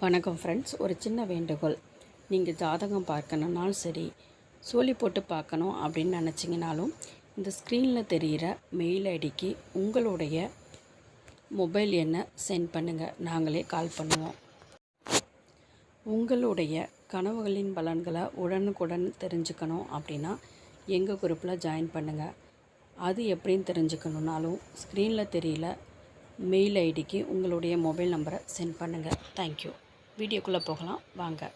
வணக்கம் ஃப்ரெண்ட்ஸ் ஒரு சின்ன வேண்டுகோள். நீங்கள் ஜாதகம் பார்க்கணுன்னாலும் சரி சோழி போட்டு பார்க்கணும் அப்படின்னு நினச்சிங்கனாலும் இந்த ஸ்க்ரீனில் தெரிகிற மெயில் ஐடிக்கு உங்களுடைய மொபைல் எண்ணை சென்ட் பண்ணுங்கள் நாங்களே கால் பண்ணுவோம். உங்களுடைய கனவுகளின் பலன்களை உடனுக்குடன் தெரிஞ்சுக்கணும் அப்படின்னா எங்கள் குரூப்பில் ஜாயின் பண்ணுங்கள் அது எப்படின்னு தெரிஞ்சுக்கணுன்னாலும் ஸ்க்ரீனில் தெரியல மெயில் ஐடிக்கு உங்களுடைய மொபைல் நம்பரை சென்ட் பண்ணுங்கள் தேங்க்யூ வீடியோக்குள்ளே போகலாம். வாங்க.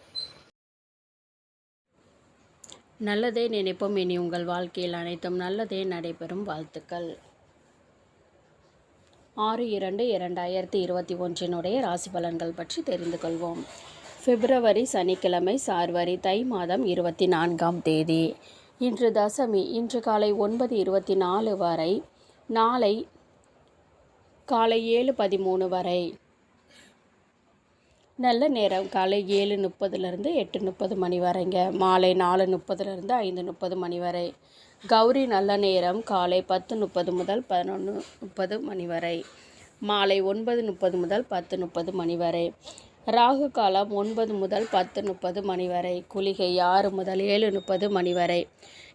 நல்லதே நினைப்போம் இனி உங்கள் வாழ்க்கையில் அனைத்தும். நல்லதே நடைபெறும். வாழ்த்துக்கள். ஆறு இரண்டு இரண்டாயிரத்தி இருபத்தி ஒன்றினுடைய ராசி பலன்கள் பற்றி தெரிந்து கொள்வோம். பிப்ரவரி சனிக்கிழமை சார்வரி தை மாதம் இருபத்தி நான்காம் தேதி. இன்று தசமி இன்று காலை ஒன்பது இருபத்தி நாலு வரை நாளை காலை ஏழு பதிமூணு வரை. நல்ல நேரம். காலை ஏழு முப்பதுலேருந்து எட்டு முப்பது மணி வரைங்க. மாலை நாலு முப்பதுலேருந்து ஐந்து முப்பது மணி வரை. கௌரி நல்ல நேரம். காலை பத்து முப்பது முதல் பதினொன்று முப்பது மணி வரை. மாலை ஒன்பது முப்பது முதல் பத்து முப்பது மணி வரை. ராகு காலம் ஒன்பது முதல் பத்து முப்பது மணி வரை. குளிகை ஆறு முதல் ஏழு முப்பது மணி வரை.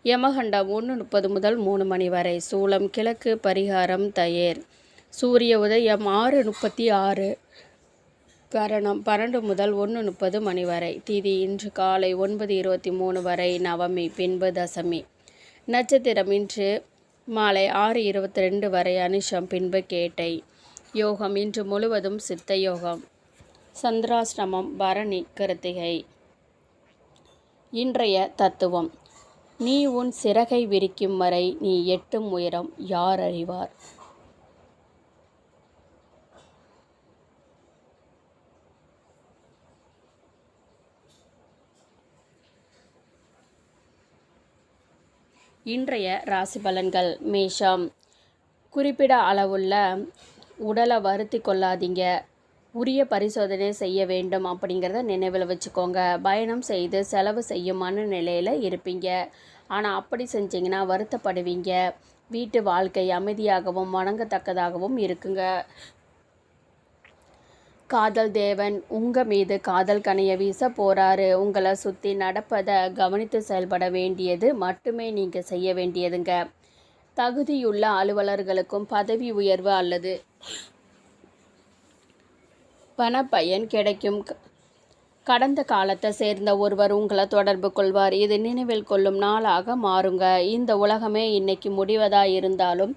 யமகண்டம் ஒன்று முப்பது முதல் மூணு மணி வரை. சூளம் கிழக்கு பரிகாரம் தயேர். சூரிய உதயம் ஆறு முப்பத்தி ஆறு. கரணம் பன்னெண்டு முதல் ஒன்று முப்பது மணி வரை. திதி இன்று காலை ஒன்பது இருபத்தி மூணு வரை நவமி பின்பு தசமி. நட்சத்திரம் இன்று மாலை ஆறு இருபத்தி ரெண்டு வரை அனுஷம் பின்பு கேட்டை. யோகம் இன்று முழுவதும் சித்த யோகம். சந்திராசிரமம் பரணி கிருத்திகை. இன்றைய தத்துவம். நீ உன் சிறகை விரிக்கும் வரை நீ எட்டும் உயரம் யார் அறிவார்? இன்றைய ராசி பலன்கள் மேஷம். குறிப்பிட அளவுள்ள உடலை வருத்தி கொள்ளாதீங்க. உரிய பரிசோதனை செய்ய வேண்டும் அப்படிங்கிறத நினைவில் வச்சுக்கோங்க. பயணம் செய்து செலவு செய்யும் மனநிலையில் இருப்பீங்க. ஆனால் அப்படி செஞ்சீங்கன்னா வருத்தப்படுவீங்க. வீட்டு வாழ்க்கை அமைதியாகவும் வணங்கத்தக்கதாகவும் இருக்குங்க. காதல் தேவன் உங்கள் மீது காதல் கனைய வீச போகிறாரு உங்களை சுற்றி நடப்பதை கவனித்து செயல்பட வேண்டியது மட்டுமே நீங்கள் செய்ய வேண்டியதுங்க. தகுதியுள்ள அலுவலர்களுக்கும் பதவி உயர்வு அல்லது பணப்பயன் கிடைக்கும். கடந்த காலத்தை சேர்ந்த ஒருவர் உங்களை தொடர்பு கொள்வார். இது நினைவில் கொள்ளும் நாளாக மாறுங்க. இந்த உலகமே இன்னைக்கு முடிவதாக இருந்தாலும்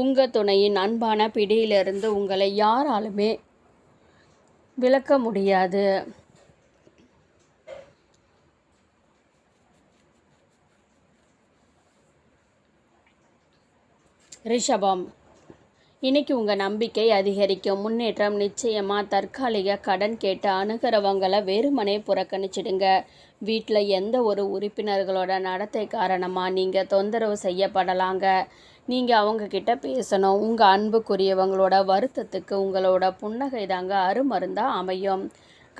உங்கள் துணையின் அன்பான பிடியிலிருந்து உங்களை யாராலுமே விளக்க முடியாது. ரிஷபம் இன்னைக்கு உங்கள் நம்பிக்கை அதிகரிக்கும். முன்னேற்றம் நிச்சயமாக தற்காலிக கடன் கேட்டு அணுகிறவங்களை வெறுமனே புறக்கணிச்சிடுங்க. வீட்டில் எந்த ஒரு உறுப்பினர்களோட நடத்தை காரணமாக நீங்கள் தொந்தரவு செய்யப்படலாங்க. நீங்கள் அவங்கக்கிட்ட பேசணும். உங்கள் அன்புக்குரியவங்களோட வருத்தத்துக்கு உங்களோட புன்னகை தாங்க அருமருந்தாக அமையும்.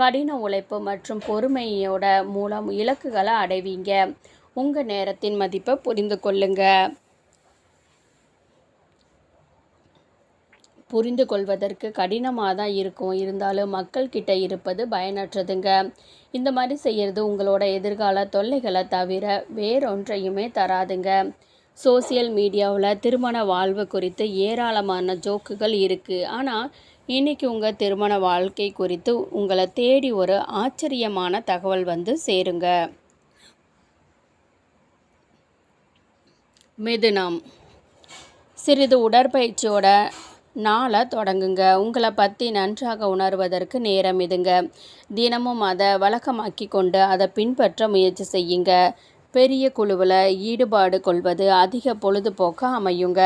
கடின உழைப்பு மற்றும் பொறுமையோட மூலம் இலக்குகளை அடைவீங்க. உங்கள் நேரத்தின் மதிப்பை புரிந்து கொள்ளுங்க. புரிந்து கொள்வதற்கு கடினமாக தான் இருக்கும். இருந்தாலும் மக்கள்கிட்ட இருப்பது பயனற்றதுங்க. இந்த மாதிரி செய்கிறது உங்களோட எதிர்கால தொல்லைகளை தவிர வேறொன்றையுமே தராதுங்க. சோசியல் மீடியாவில் திருமண வாழ்வு குறித்து ஏராளமான ஜோக்குகள் இருக்குது ஆனால் இன்றைக்கி உங்கள் திருமண வாழ்க்கை குறித்து உங்களை தேடி ஒரு ஆச்சரியமான தகவல் வந்து சேருங்க. மிதுனம். சிறிது உடற்பயிற்சியோட நாளை தொடங்குங்க. உங்களை பற்றி நன்றாக உணர்வதற்கு நேரம் இதுங்க. தினமும் அதை வழக்கமாக்கி கொண்டு அதை பின்பற்ற முயற்சி செய்யுங்க. பெரிய குழுவில் ஈடுபாடு கொள்வது அதிக பொழுதுபோக்க அமையுங்க.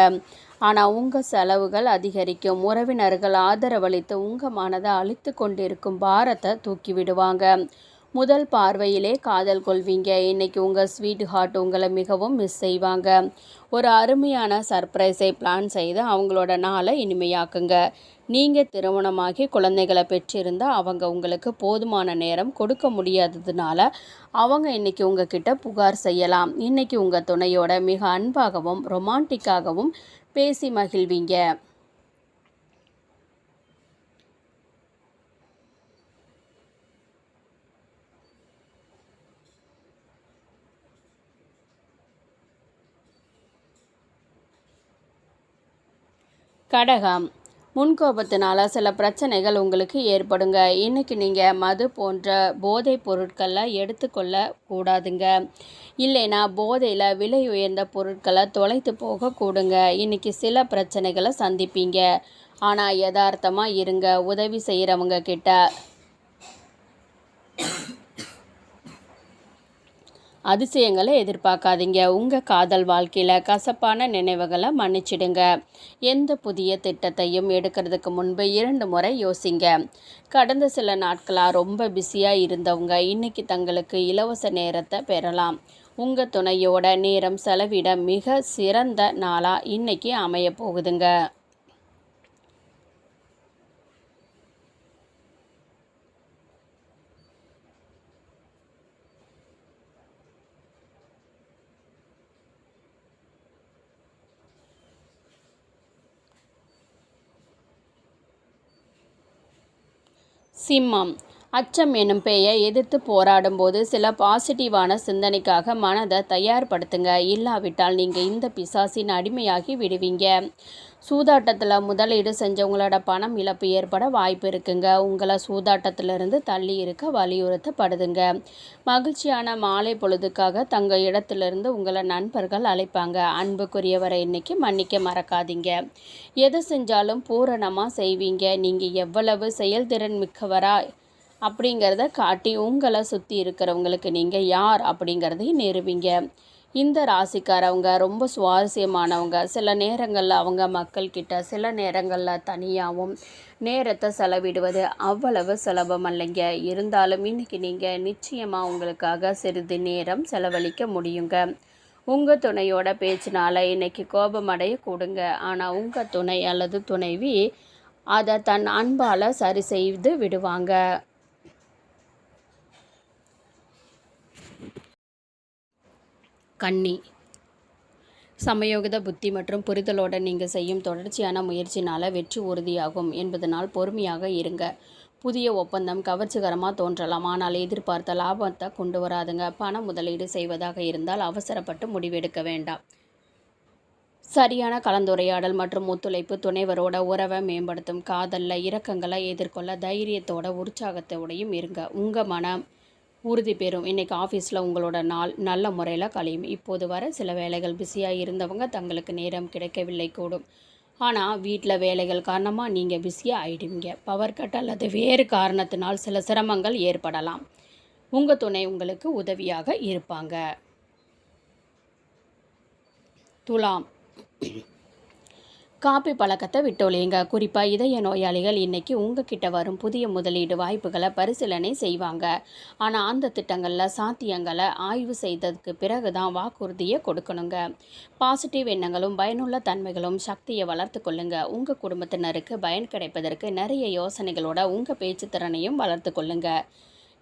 ஆனால் உங்கள் செலவுகள் அதிகரிக்கும். உறவினர்கள் ஆதரவளித்து உங்கள் மனதை அழித்து கொண்டிருக்கும் பாரத்தை தூக்கி விடுவாங்க. முதல் பார்வையிலே காதல் கொள்வீங்க. இன்னைக்கு உங்கள் ஸ்வீட் ஹார்ட் உங்களை மிகவும் மிஸ் செய்வாங்க. ஒரு அருமையான சர்ப்ரைஸை பிளான் செய்து அவங்களோட நாளை இனிமையாக்குங்க. நீங்கள் திருமணமாகி குழந்தைகளை பெற்றிருந்தால் அவங்க உங்களுக்கு போதுமான நேரம் கொடுக்க முடியாததுனால அவங்க இன்றைக்கி உங்ககிட்ட புகார் செய்யலாம். இன்றைக்கி உங்கள் துணையோட மிக அன்பாகவும் ரொமான்டிக்காகவும் பேசி மகிழ்வீங்க. கடகம். முன்கோபத்தினால சில பிரச்சனைகள் உங்களுக்கு ஏற்படுங்க. இன்றைக்கி நீங்கள் மது போன்ற போதைப் பொருட்களை எடுத்துக்கொள்ள கூடாதுங்க. இல்லைன்னா போதையில் விலை உயர்ந்த பொருட்களை தொலைத்து போக கூடுங்க. இன்றைக்கி சில பிரச்சனைகளை சந்திப்பீங்க. ஆனால் யதார்த்தமாக இருங்க. உதவி செய்கிறவங்க கிட்ட. அதிசயங்களை எதிர்பார்க்காதீங்க. உங்கள் காதல் வாழ்க்கையில் கசப்பான நினைவுகளை மன்னிச்சிடுங்க. எந்த புதிய திட்டத்தையும் எடுக்கிறதுக்கு முன்பு இரண்டு முறை யோசிங்க. கடந்த சில நாட்களாக ரொம்ப பிஸியாக இருந்தவங்க இன்றைக்கி தங்களுக்கு இலவச நேரத்தை பெறலாம். உங்கள் துணையோட நேரம் செலவிட மிக சிறந்த நாளாக இன்றைக்கி அமைய போகுதுங்க. சிம்மம். அச்சம் எனும் பேயை எதிர்த்து போராடும்போது சில பாசிட்டிவான சிந்தனைக்காக மனதை தயார்படுத்துங்க. இல்லாவிட்டால் நீங்கள் இந்த பிசாசின் அடிமையாகி விடுவீங்க. சூதாட்டத்தில் முதலீடு செஞ்சவங்களோட பணம் இழப்பு ஏற்பட வாய்ப்பு இருக்குங்க. உங்களை சூதாட்டத்திலிருந்து தள்ளி இருக்க வலியுறுத்தப்படுதுங்க. மகிழ்ச்சியான மாலை பொழுதுக்காக தங்கள் இடத்திலிருந்து உங்களை நண்பர்கள் அழைப்பாங்க. அன்புக்குரியவரை இன்னைக்கு மன்னிக்க மறக்காதீங்க. எது செஞ்சாலும் பூரணமாக செய்வீங்க. நீங்கள் எவ்வளவு செயல்திறன் மிக்கவராக அப்படிங்கிறத காட்டி உங்களை சுற்றி இருக்கிறவங்களுக்கு நீங்கள் யார் அப்படிங்கிறதையும் நிறுவிங்க இந்த ராசிக்காரவங்க ரொம்ப சுவாரஸ்யமானவங்க சில நேரங்களில் அவங்க மக்கள்கிட்ட சில நேரங்களில் தனியாகவும் நேரத்தை செலவிடுவது அவ்வளவு சுலபம் இல்லைங்க இருந்தாலும் இன்றைக்கி நீங்கள் நிச்சயமாக உங்களுக்காக சிறிது நேரம் செலவழிக்க முடியுங்க. உங்கள் துணையோட பேச்சினால் இன்றைக்கி கோபமடைய கொடுங்க ஆனால் உங்கள் துணை அல்லது துணைவி அதை தன் அன்பால் சரி செய்து விடுவாங்க. கன்னி சமயோகித புத்தி மற்றும் புரிதலோடு நீங்கள் செய்யும் தொடர்ச்சியான முயற்சினால் வெற்றி உறுதியாகும் என்பதனால் பொறுமையாக இருங்க. புதிய ஒப்பந்தம் கவர்ச்சிகரமாக தோன்றலாம். ஆனால் எதிர்பார்த்த லாபத்தை கொண்டு வராதுங்க. பண முதலீடு செய்வதாக இருந்தால் அவசரப்பட்டு முடிவெடுக்க வேண்டாம். சரியான கலந்துரையாடல் மற்றும் ஒத்துழைப்பு துணைவரோட உறவை மேம்படுத்தும். காதலில் இரக்கங்களை எதிர்கொள்ள தைரியத்தோட உற்சாகத்தோடையும் இருங்க. உங்கள் மனம் உறுதி பெறும். இன்றைக்கி ஆஃபீஸில் உங்களோட நாள் நல்ல முறையில் கழியும். இப்போது வர சில வேலைகள் பிஸியாக இருந்தவங்க தங்களுக்கு நேரம் கிடைக்கவில்லை கூடும். ஆனால் வீட்டில் வேலைகள் காரணமாக நீங்கள் பிஸியாக ஆகிடுவீங்க பவர் கட் அல்லது வேறு காரணத்தினால் சில சிரமங்கள் ஏற்படலாம். உங்கள் துணை உங்களுக்கு உதவியாக இருப்பாங்க. துலாம். காப்பி பழக்கத்தை விட்டொழியுங்க குறிப்பாக இதய நோயாளிகள் இன்றைக்கி உங்ககிட்ட வரும் புதிய முதலீடு வாய்ப்புகளை பரிசீலனை செய்வாங்க. ஆனால் அந்த திட்டங்களில் சாத்தியங்களை ஆய்வு செய்ததுக்கு பிறகு தான் வாக்குறுதியை கொடுக்கணுங்க. பாசிட்டிவ் எண்ணங்களும் பயனுள்ள தன்மைகளும் சக்தியை வளர்த்து கொள்ளுங்க. உங்கள் குடும்பத்தினருக்கு பயன் கிடைப்பதற்கு நிறைய யோசனைகளோட உங்கள் பேச்சு திறனையும் வளர்த்து கொள்ளுங்கள்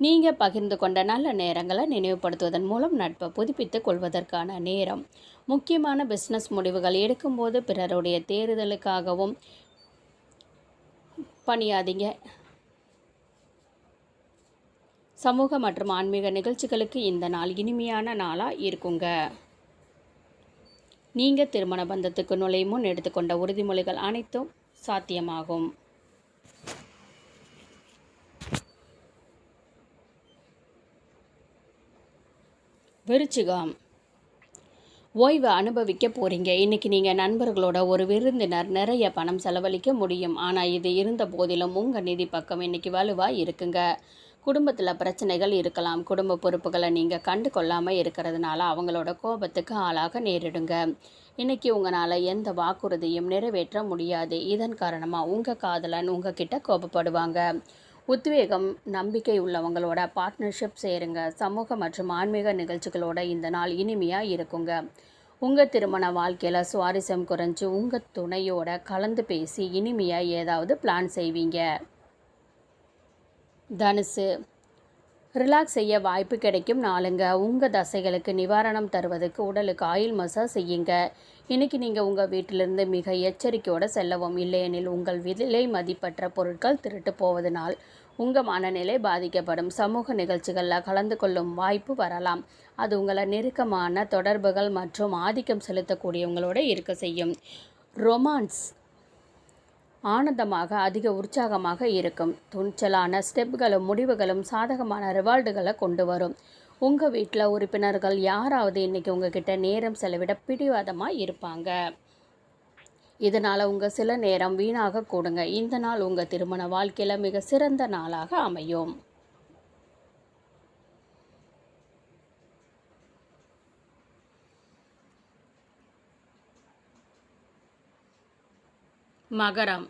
நீங்கள் பகிர்ந்து கொண்ட நல்ல நேரங்களை நினைவுபடுத்துவதன் மூலம் நட்பை புதுப்பித்துக் கொள்வதற்கான நேரம். முக்கியமான பிஸ்னஸ் முடிவுகள் எடுக்கும்போது பிறருடைய தேர்தலுக்காகவும் பணியாதீங்க. சமூக மற்றும் ஆன்மீக நிகழ்ச்சிகளுக்கு இந்த நாள் இனிமையான நாளாக இருக்குங்க. நீங்கள் திருமண பந்தத்துக்கு நுழையும் முன் எடுத்துக்கொண்ட உறுதிமொழிகள் அனைத்தும் சாத்தியமாகும். விருச்சிகம் ஓய்வு அனுபவிக்க போகிறீங்க இன்றைக்கி நீங்கள் நண்பர்களோட ஒரு விருந்தினர் நிறைய பணம் செலவழிக்க முடியும். ஆனால் இது இருந்த போதிலும் உங்கள் நிதி பக்கம் இன்றைக்கி வலுவாக இருக்குங்க. குடும்பத்தில் பிரச்சனைகள் இருக்கலாம். குடும்ப பொறுப்புகளை நீங்கள் கண்டு கொள்ளாமல் இருக்கிறதுனால அவங்களோட கோபத்துக்கு ஆளாக நேரிடுங்க. இன்றைக்கி உங்களால் எந்த வாக்குறுதியும் நிறைவேற்ற முடியாது. இதன் காரணமாக உங்கள் காதலன் உங்ககிட்ட கோபப்படுவாங்க. உத்வேகம் நம்பிக்கை உள்ளவங்களோட பார்ட்னர்ஷிப் சேருங்க. சமூக மற்றும் ஆன்மீக நிகழ்ச்சிகளோட இந்த நாள் இனிமையாக இருக்குங்க. உங்கள் திருமண வாழ்க்கையில் சுவாரஸ்யம் குறைஞ்சி உங்கள் துணையோட கலந்து பேசி இனிமையாக ஏதாவது பிளான் செய்வீங்க. தனுசு ரிலாக்ஸ் செய்ய வாய்ப்பு கிடைக்கும் நாளுங்க. உங்கள் தசைகளுக்கு நிவாரணம் தருவதற்கு உடலுக்கு ஆயில் மசாஜ் செய்யுங்க. இன்றைக்கி நீங்கள் உங்கள் வீட்டிலிருந்து மிக எச்சரிக்கையோடு செல்லவும். இல்லையெனில் உங்கள் விலை மதிப்பற்ற பொருட்கள் திருட்டு போவதனால் உங்கள் மனநிலை பாதிக்கப்படும். சமூக நிகழ்ச்சிகளில் கலந்து கொள்ளும் வாய்ப்பு வரலாம். அது உங்களை நெருக்கமான தொடர்புகள் மற்றும் ஆதிக்கம் செலுத்தக்கூடியவங்களோட இருக்க செய்யும். ரொமான்ஸ் ஆனந்தமாக அதிக உற்சாகமாக இருக்கும். துணிச்சலான ஸ்டெப்களும் முடிவுகளும் சாதகமான ரிவால்டுகளை கொண்டு வரும். உங்கள் வீட்டில் உறுப்பினர்கள் யாராவது இன்றைக்கி உங்ககிட்ட நேரம் செலவிட பிடிவாதமாக இருப்பாங்க? இதனால் உங்கள் சில நேரம் வீணாக கூடுங்க. இந்த நாள் உங்கள் திருமண வாழ்க்கையில் மிக சிறந்த நாளாக அமையும். மகரம்.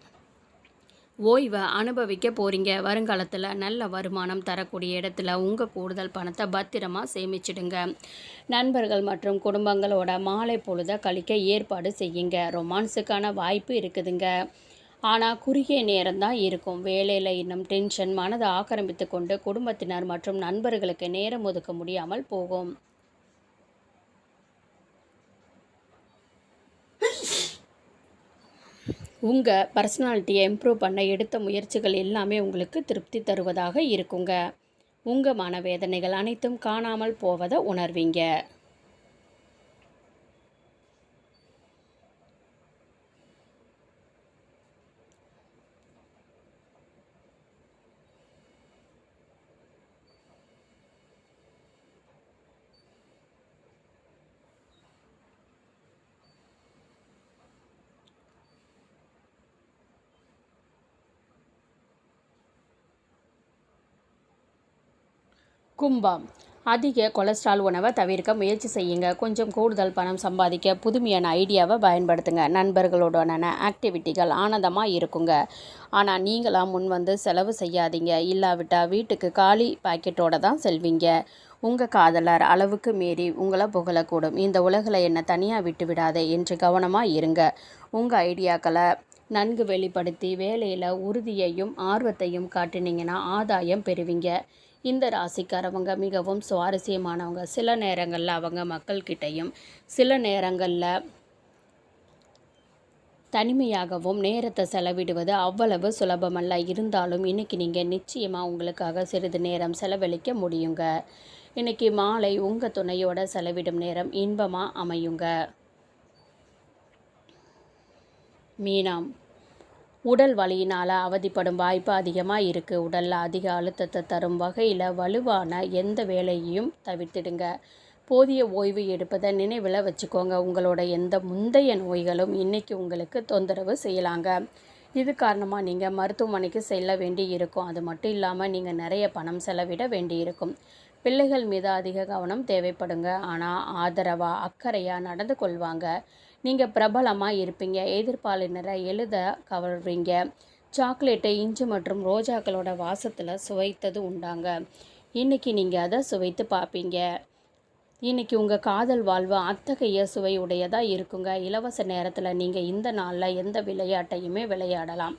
ஓய்வை அனுபவிக்க போகிறீங்க வருங்காலத்தில் நல்ல வருமானம் தரக்கூடிய இடத்துல உங்கள் கூடுதல் பணத்தை பத்திரமா சேமிச்சிடுங்க. நண்பர்கள் மற்றும் குடும்பங்களோட மாலை பொழுதை கழிக்க ஏற்பாடு செய்யுங்க. ரொமான்ஸுக்கான வாய்ப்பு இருக்குதுங்க. ஆனால் குறுகிய நேரம் தான் இருக்கும். வேலையில் இன்னும் டென்ஷன் மனதை ஆக்கிரமித்து கொண்டு குடும்பத்தினர் மற்றும் நண்பர்களுக்கு நேரம் ஒதுக்க முடியாமல் போகும். உங்கள் பர்சனாலிட்டியை இம்ப்ரூவ் பண்ண எடுத்த முயற்சிகள் எல்லாமே உங்களுக்கு திருப்தி தருவதாக இருக்குங்க. உங்கள் மனவேதனைகள் அனைத்தும் காணாமல் போவதை உணர்வீங்க. கும்பம். அதிக கொலஸ்ட்ரால் உணவை தவிர்க்க முயற்சி செய்யுங்க. கொஞ்சம் கூடுதல் பணம் சம்பாதிக்க புதுமையான ஐடியாவை பயன்படுத்துங்க. நண்பர்களுடனான ஆக்டிவிட்டிகள் ஆனந்தமாக இருக்குங்க. ஆனால் நீங்களாம் முன் வந்து செலவு செய்யாதீங்க. இல்லாவிட்டால் வீட்டுக்கு காலி பாக்கெட்டோடு தான் செல்வீங்க. உங்கள் காதலர் அளவுக்கு மீறி உங்களை புகழக்கூடும். இந்த உலகில் என்னை தனியாக விட்டு விடாதே என்று கவனமாக இருங்க. உங்கள் ஐடியாக்களை நன்கு வெளிப்படுத்தி வேலையில் உறுதியையும் ஆர்வத்தையும் காட்டினீங்கன்னா ஆதாயம் பெறுவீங்க. இந்த ராசிக்காரவங்க மிகவும் சுவாரஸ்யமானவங்க. சில நேரங்களில் அவங்க மக்கள்கிட்டையும் சில நேரங்களில் தனிமையாகவும் நேரத்தை செலவிடுவது அவ்வளவு சுலபமல்ல. இருந்தாலும் இன்றைக்கி நீங்கள் நிச்சயமாக உங்களுக்காக சிறிது நேரம் செலவழிக்க முடியுங்க. இன்றைக்கி மாலை உங்கள் துணையோட செலவிடும் நேரம் இன்பமாக அமையுங்க. மீனாம். உடல் வலியினால் அவதிப்படும் வாய்ப்பு அதிகமாக இருக்குது உடலில் அதிக அழுத்தத்தை தரும் வகையில் வலுவான எந்த வேலையையும் தவிர்த்திடுங்க. போதிய ஓய்வு எடுப்பதை நினைவில் வச்சுக்கோங்க. உங்களோட எந்த முந்தைய நோய்களும் இன்றைக்கி உங்களுக்கு தொந்தரவு செய்யலாங்க. இது காரணமாக நீங்கள் மருத்துவமனைக்கு செல்ல வேண்டி இருக்கும். அது மட்டும் இல்லாமல் நீங்கள் நிறைய பணம் செலவிட வேண்டி இருக்கும். பிள்ளைகள் மீது அதிக கவனம் தேவைப்படுங்க. ஆனால் ஆதரவாக அக்கறையாக நடந்து கொள்வாங்க. நீங்கள் பிரபலமாக இருப்பீங்க. எதிர்ப்பாளினரை எழுத கவர்வீங்க சாக்லேட்டை இஞ்சி மற்றும் ரோஜாக்களோட வாசத்தில் சுவைத்தது உண்டாங்க. இன்றைக்கி நீங்கள் அதை சுவைத்து பார்ப்பீங்க. இன்றைக்கி உங்கள் காதல் வாழ்வு அத்தகைய சுவை உடையதாக இருக்குங்க. இலவச நேரத்தில் நீங்கள் இந்த நாளில் எந்த விளையாட்டையுமே விளையாடலாம்.